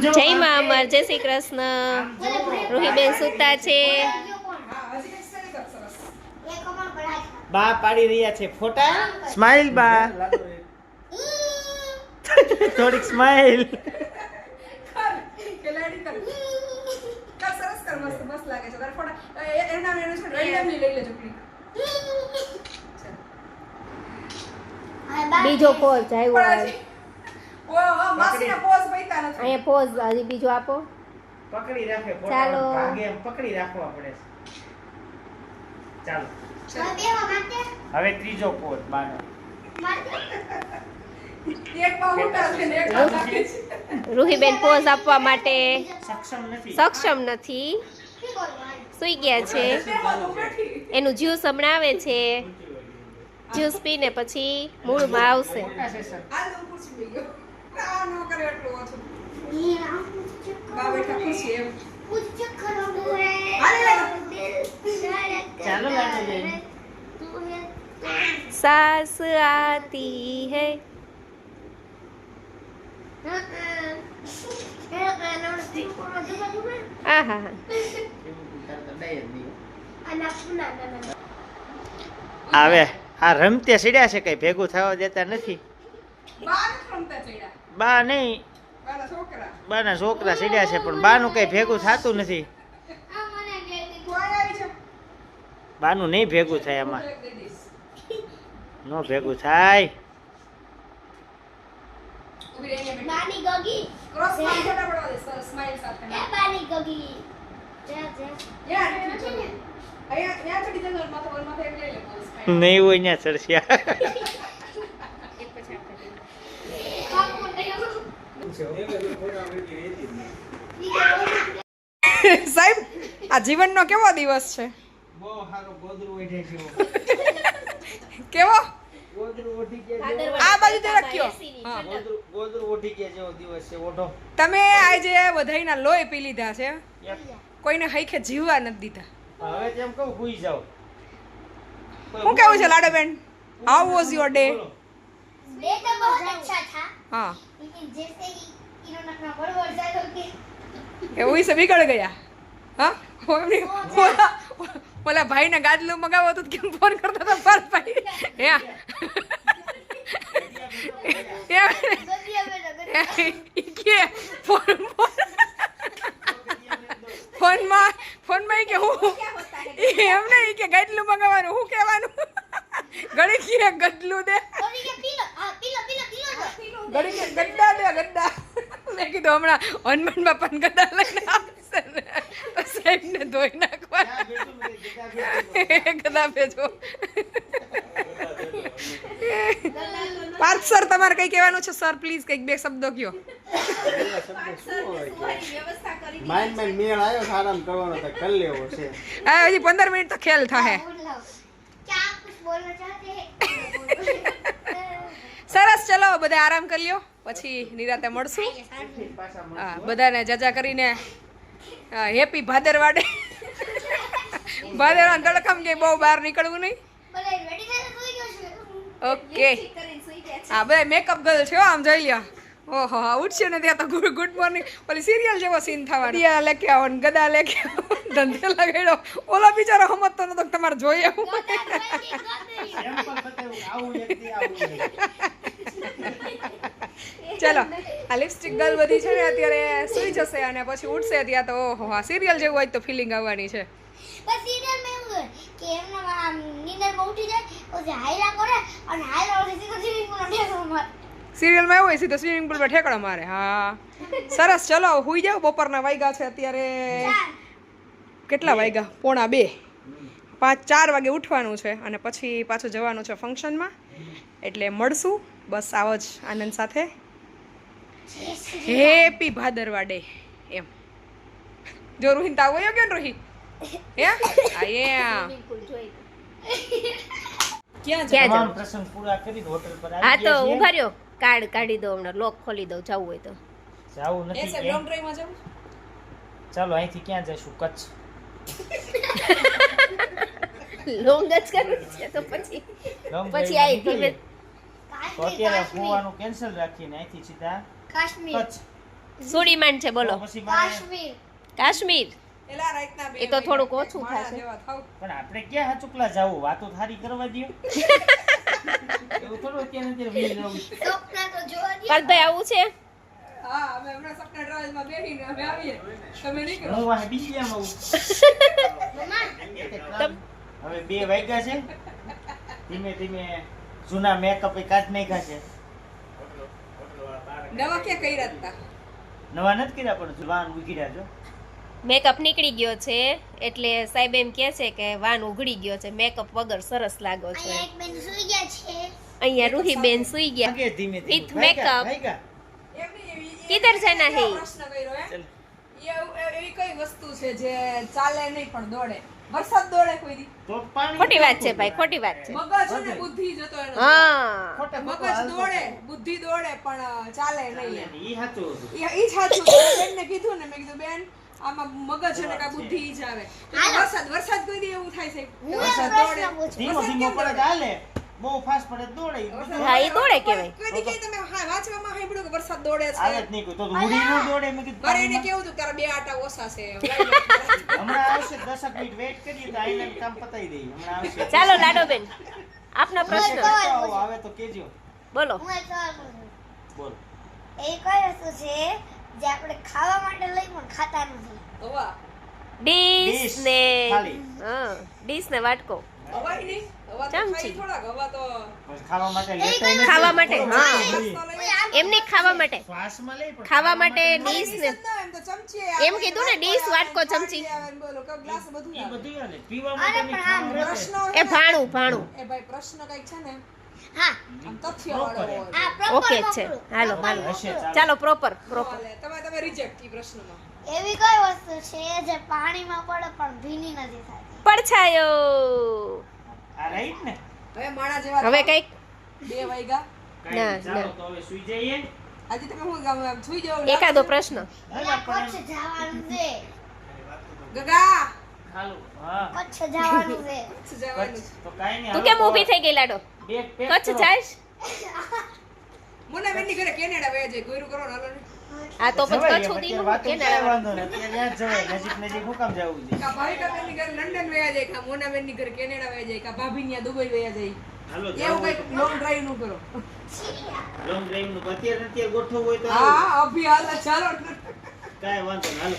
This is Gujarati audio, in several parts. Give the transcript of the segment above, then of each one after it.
જય મા અમર જય શ્રી કૃષ્ણ. રૂહીબેન સુતા છે? બા પાડી રહ્યા છે ફોટા. સ્માઈલ બા. થોડીક સ્માઈલ. ખેલાડી કર કર સરસ કર મસ્ત મસ્ત લાગે છે તારા ફોટા એના એનું છે randomly લઈ લેજો click. બીજો કોલ આવ્યો અહીંયા પોઝ હજી બીજો આપો. પકડી રાખે ચાલો. ભાગે પકડી રાખવા પડે ચાલો. હવે ત્રીજો પોઝ બાનો. એક પગ ઊંધા છે? ને એક પગ નાખે છે. રૂહીબેન પોઝ આપવા માટે સક્ષમ નથી. સક્ષમ સુઈ ગયા છે. એનું જ્યુસ હમણાં આવે છે. જ્યુસ પીને પછી મૂળમાં આવશે. આ ન કરે એટલું ઓછું. બા બેઠા ખુરશી એમ. ચાલો લાડુ બેન. સાસ આતી હૈ આહા આવે આ રમતે સીડ્યા છે કઈ ભેગું થવા દેતા નથી બા નથી રમતા ચડ્યા. બા નહીં. બાના છોકરા. સીડ્યા છે પણ બાનું કઈ ભેગું થતું નથી. બાનું નહીં ભેગું થાય એમાં નો ભેગું થાય. નહીં હોય ત્યાં ચડશ્યા કાકુ નહીં સાહેબ આ જીવનનો કેવો દિવસ છે? કેવો? આ બાજુ તે રાખ્યો. હા. ગોદરું ગોદરું ઓઢી ગયા જેવો દિવસ છે. ઓઢો. તમે આજે બધાયના લોહી પી લીધા છે કોઈને હૈખે જીવવા નથી દીધા. હવે કહું શું કેવું છે લાડાબેન? હાઉ વોઝ યોર ડે બોલો. डे तो बहुत अच्छा था હા लेकिन जैसे ही इन्होंने अपना बड़ बड़ डायलॉग के એવું ઈ સે બીગળ ગયા હા ઓમની- ઓલા ઓલા ભાઈને ગાદલું મગાવો તો કેમ ફોન કરતો હતો પર ભાઈ હે गदिया में गदिया ઈ કે ફોન ફોનમાં ફોનમાં ઈ કે હું ઈ એમ નહીં કે ગાદલું મગાવવાનું હું કહેવાનું ઘડી કે ગદલું દે ઘડી કે ગદ્દા દે ગદ્દા મેં કીધું હમણાં હનુમાન બાપાને ગડ્ડા લઈને આવશે ને. તો સાહેબને ધોઈ નાખવા ગદા ભેજો. પાર્થ સર તમારે કઈ કહેવાનું છે? સર પ્લીઝ કંઈક બે શબ્દો કયો. માઇન્ડ માઇન્ડ મેળ આવ્યો છે આરામ કરવાનો તો કરી લેવો છે. આ હજી પંદર મિનિટ તો ખેલ થાહે. સરસ ચલો બધા આરામ કરી લ્યો. પછી નિરાતે મળશું. હા બધાને જજા કરીને હેપી ભાદરવાડે. ભાદરવાડ તડકમ કે બહુ બહાર નીકળવું નહીં. ઓકે. હા બધા મેકઅપ ગર્લ છે આમ જોઈ લ્યો. ઓહો ઉઠશે ને ત્યાં તો ગુડ મોર્નિંગ પેલી સિરિયલ જેવો સીન થવાનો. દિયા લેખે આવો ને ગદા લેકે આવો ધંધે લગાડ્યો. ઓલો બિચારો હમતતો નતો તમારે જોઈએ ચલો આ લિપસ્ટિક ગર્લ બધી છે ને અત્યારે સુઈ જશે અને પછી ઉઠશે ત્યાં તો ઓહો હા સિરિયલ જેવું હોય તો ફિલિંગ આવવાની છે. બસ સીરિયલમાં એવું હોય કે એમના આમ નીંદરમાં ઉઠી જાય પછી હાયલા કરે અને હાયલા પછી સીધો સ્વિમિંગ પૂલ ઠેકડો મારે સિરિયલમાં એવું હોય સીધો સ્વિમિંગ પુલમાં ઠેકડો મારે હા. સરસ ચલો હુઈ જાવ બપોરના વાગ્યા છે અત્યારે. કેટલા વાગ્યા પોણા બે. પાંચ ચાર વાગે ઉઠવાનું છે અને પછી પાછું જવાનું છે ફંક્શનમાં એટલે મળશું. બસ આવો જ આનંદ સાથે. હેપી ભાદરવા ડે એમ. જો રોહિન તાવ ગયો ને રોહિત હે? આ ક્યાં ક્યાં તમામ જાવ? પ્રસંગ પૂરા કરી હોટલ પર હા તો ઊભા રહ્યો. કાર્ડ કાઢી દો હમણાં. લોક ખોલી દઉં જવું હોય તો. જાવું નથી જવું? ચાલો અહીંથી ક્યાં જઈશું કચ્છ. લોંગ જ કરવું છે તો પછી પછી drive ધીમે તો અત્યારે ફોવાનું કેન્સલ રાખીને અહીંથી સીધા કાશ્મીર. કચ્છ. માંડ છે બોલો. પછી કાશ્મીર. કાશ્મીર. એલા રાતના બે એ તો થોડુંક ઓછું થશે. પણ આપણે ક્યાં હાચુકલા જાવું? વાતો થારી કરવા દો એવું થોડું અત્યારે અત્યારે જવું આવું છે? હા અમે હમણાં સપના ટ્રાવેલમાં બેસીને અમે આવીએ. તમે નીકળો. હું વાહ બીજીયામાં આવું. હવે બે વાગ્યા છે. ધીમે ધીમે જૂના મેકઅપ એ કાઢ નાખ્યા છે. નવા કે કર્યા હતા? નવા નથી કર્યા પણ વાન ઉગીડ્યા છો મેકઅપ નીકળી ગયો છે એટલે સાહેબ એમ કહે છે કે વાન ઉઘડી ગયો છે મેકઅપ વગર સરસ લાગો છે. અહીંયા રૂહી બેન સુઈ ગયા. વિથ મેકઅપ કિધર જાના હે? એ- એવી કઈ વસ્તુ છે જે ચાલે નહીં પણ દોડે? વરસાદ દોડે કોઈ દી. તો પાણી ખોટી વાત છે ભાઈ ખોટી વાત છે. મગજ અને બુદ્ધિ જતો એનો હા. ખોટે મગજ દોડે બુદ્ધિ દોડે પણ ચાલે નહીં ઈ સાચું ઈ સાચું બેન ને કીધું ને મેં કીધું બેન આમાં મગજ અને કા બુદ્ધિ ઈ જ આવે. વરસાદ વરસાદ કોઈ દી એવું થાય છે? વરસાદ દોડે. ધીમો ધીમો પડે દોડે? બહુ ફાસ્ટ પડે દોડે હા, એ દોડે કહેવાય. કદી કે તમે હા, વાંચવામાં સાંભળ્યું કે વરસાદ દોડે છે? છે જ નહીં કોઈ તો ઉડી નું દોડે મેં કીધું અરે એને કેવું તું તારા બે આટા ઓછા છે? હમણાં આવશે 10 મિનિટ વેટ કરીએ તો આઈને કામ પતાઈ દઈએ. હમણાં આવશે. ચાલો લાડોબેન આપના પ્રશ્ન. આવે તો કેજો. બોલો. હું એક સવાલ પૂછું. બોલ. એ કઈ વસ્તુ છે જે આપણે ખાવા માટે લઈ પણ ખાતા નથી? ડીશ ને હા ડીશ ને વાટકો. અવાય નહીં? ચમચી. ખાવા માટે હા. એમને ખાવા માટે શ્વાસમાં લઈ પણ ખાવા માટે ડીશ ને ડીશ જ ના, એમ તો ચમચી આવે, એમ કીધું ને, ડીશ, વાટકો, ચમચી. આવે, બોલો, કે ગ્લાસ બધું ઈ આવે. બધું હાલે. પીવા અરે માટે નહીં, પણ આમ ખાવા માટે. પ્રશ્ન એ ભાણું ભાણું એ ભાઈ પ્રશ્ન કંઈક છે ને હા તથ્ય વાળો Proper. હોય. આ proper ઓકે છે. હાલો, હાલો. ચાલો. ચાલો પ્રોપર પ્રોપર તમે તમે રિજેક્ટ પ્રશ્નમાં એવી કઈ વસ્તુ છે જે પાણીમાં પડે પણ ભીની નથી થતી પડછાયો આ right ને? હવે માણા જેવા હવે કંઈક? બે વાગ્યા ના, ના. તો હવે સુઈ જઈએ. આજે તમે હું ગામ સુઈ જાવ એકાદો પ્રશ્ન. કચ્છ જવાનું છે. ગગા! હાલો, હા. કચ્છ જવાનું છે. કચ્છ જવાનું છે. તો કાઈ નહીં, તું કેમ ઊભી થઈ ગઈ લાડો? કચ્છ જાય જાઈશ? મોના બેનની કેનેડા વયા જાય ગોયરું કરો હાલો આ તો પછી કચ્છ સુધી અત્યારે વાંધો નથી. ત્યાં જવાય. નજીક નજીક શું કામ જવું છે? કા ભાવિકા બેનની ઘરે લંડન વયા જાય કા મોના બેનની ઘરે કેનેડા વયા જાય કા ભાભી ન્યા દુબઈ વયા જાય હાલો, એવું જવું લોંગ ડ્રાઈવનું કરો તો ડ્રાઈવનું અત્યારે ને અત્યારે ગોઠવવું હોય તો હા અભી હાલ ચાલો કાંઈ વાંધો નહીં, હાલો.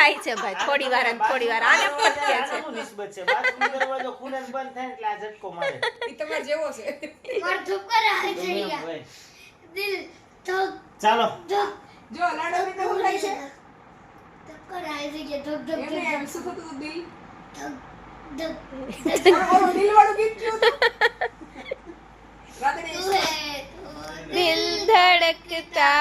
થાય છે ભાઈ થોડી વાર થોડી વાર. આને પટકે છે. નિસ્બત છે? બાથરૂમ દરવાજો ખુલે બંધ થાય એટલે આ ઝટકો મારે. ઈ તમારે જેવો છે. મારું ઠુકર આવી ગયા દિલ ધક ચાલો. જો લાડો બેન તો થાય છે. ધક્કર આવી ગયા ધક ધક ધક એમ શું થતું દિલ? ધક ધક દિલ વાળું ગીત કયું दिल धड़कता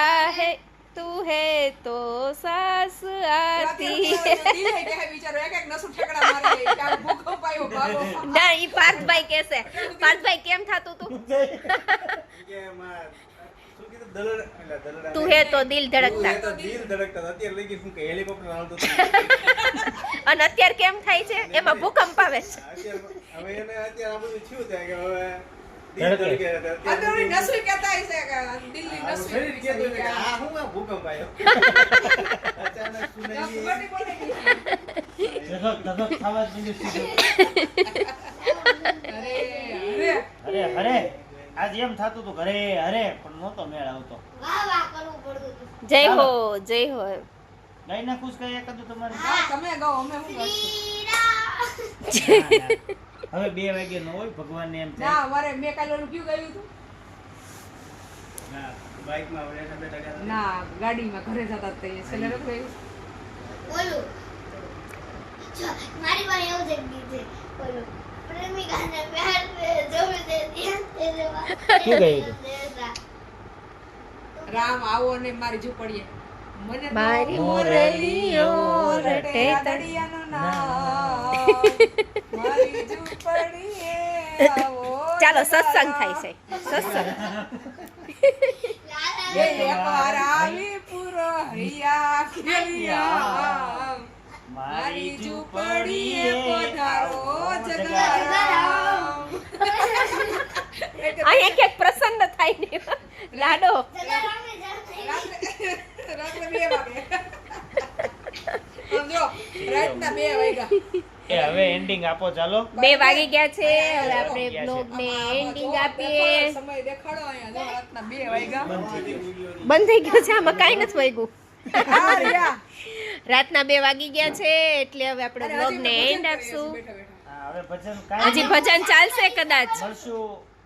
તું હે है तो ધડકતા ના ઈ પાર્થભાઈ કહેશે. પાર્થભાઈ કેમ થાતું તું? તું હે તો દિલ ધડકતા. દિલ ધડકતા. અત્યારે લઈ ગઈ શું કે હેલિકોપ્ટર હાલતું અને અત્યારે કેમ થાય છે? એમાં ભૂકંપ આવે છે. હવે એને અત્યારે આ બધું થયું ત્યાં કે હવે અરે અરે. અરે હરે આજ એમ થતું હતું ઘરે હરે પણ નહોતો મેળ આવતો. વાહ વાહ કરવું પડતું હતું. જય હો જય હો. ગાઈ નાખું કઈ એકાદું તમારે હા, તમે ગાઓ અમે શું કરશું? શ્રીરામ. હવે બે વાગે નો હોય ભગવાન એમ ના અમારે મેં કાલે ઓલું કયું ગયું હતું? ના, ગાડીમાં ઘરે જતા હતા એ છેલ્લે ઓલું મારી પાસે એવું જ એક છે. ઓલું પ્રેમિકાને પ્યાર સે દે ધ્યાન દે દેવા શું ગાયું દેતા. રામ આવો ને મારી ઝૂંપડીએ. મને મારી મોરલીઓ રટે દડિયાનું નામ ચાલો સત્સંગ થાય છે. સત્સંગ. મારી ઝૂંપડીએ પધારો જગરામ. અહીંયા ક્યાંક પ્રસન્ન થાય ને. લાડો. રાત્રે બે વાગે. સમજો રાતના બે વાગ્યા. એ હવે એન્ડિંગ આપો ચાલો. બે વાગી ગયા છે હવે આપણે બ્લોગ ને એન્ડિંગ આપીએ. સમય દેખાડો અહીંયા જો રાતના બે વાગ્યા. બંધ થઈ ગયો છે આમાં કાંઈ નથી વાગ્યું. રાતના બે વાગી ગયા છે એટલે હવે આપણે બ્લોગ ને એન્ડ આપશું. હવે ભજન કાંઈ હજી ભજન ચાલશે કદાચ. મળશું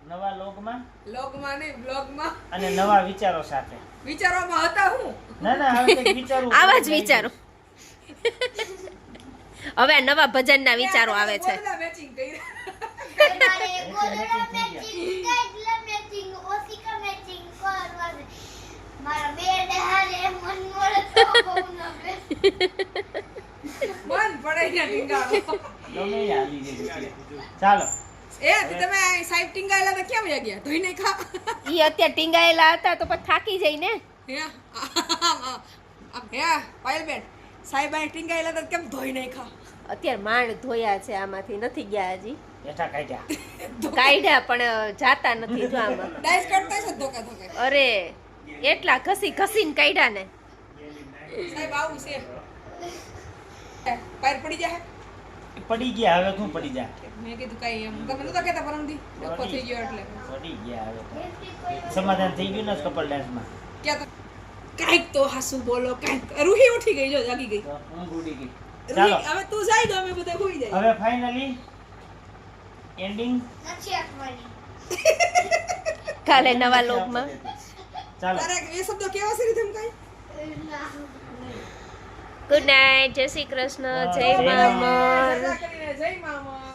નવા લોગમાં. લોગમાં નહીં બ્લોગમાં અને નવા વિચારો સાથે. વિચારોમાં હતા હું. ના ના હવે કંઈક આવા જ. વિચારો. હવે આ નવા ભજનના વિચારો આવે છે એ ચાલો એ તમે સાહેબ ટીંગાયેલા તો કેમ વયા ગયા ધોઈને ખા ઈ અત્યારે ટીંગાયેલા હતા તો પછી થાકી જાય ને હે હે પાયલબેન સાહેબ આ ટીંગાયેલા તો કેમ ધોઈને ખા અત્યારે માંડ ધોયા છે આમાંથી નથી ગયા હજી. બેઠા કાઢ્યા. કાઢ્યા પણ જાતા નથી જો આમાં. ડાઈસ કરતા છે ધોકા ધોકે? અરે એટલા ઘસી ઘસીને કાઢ્યા ને. સાહેબ આવું છે. પાર પડી જાય પડી ગયા હવે શું પડી જાય? મેં કીધું કઈ એમ. તમે નતો કહેતા પરમથી ડખો થઈ ગયો એટલે. પડી ગયા હવે સમાધાન થઈ ગયું ને કપલ ડાન્સમાં ક્યાં કાંઈક તો હાસુ બોલો કાંઈક રૂહી ઉઠી ગઈ જો જાગી ગઈ. ચાલો. હવે તું જાય તો અમે બધા ભૂલી જાય. હવે ફાઇનલી એન્ડિંગ નથી આપવાની. કાલે નવા લોકમાં. ચાલો. એ શબ્દો કેવા છે રીધમ કાંઈ? ગુડ નાઇટ જય શ્રી કૃષ્ણ જય કરીને જય મામા.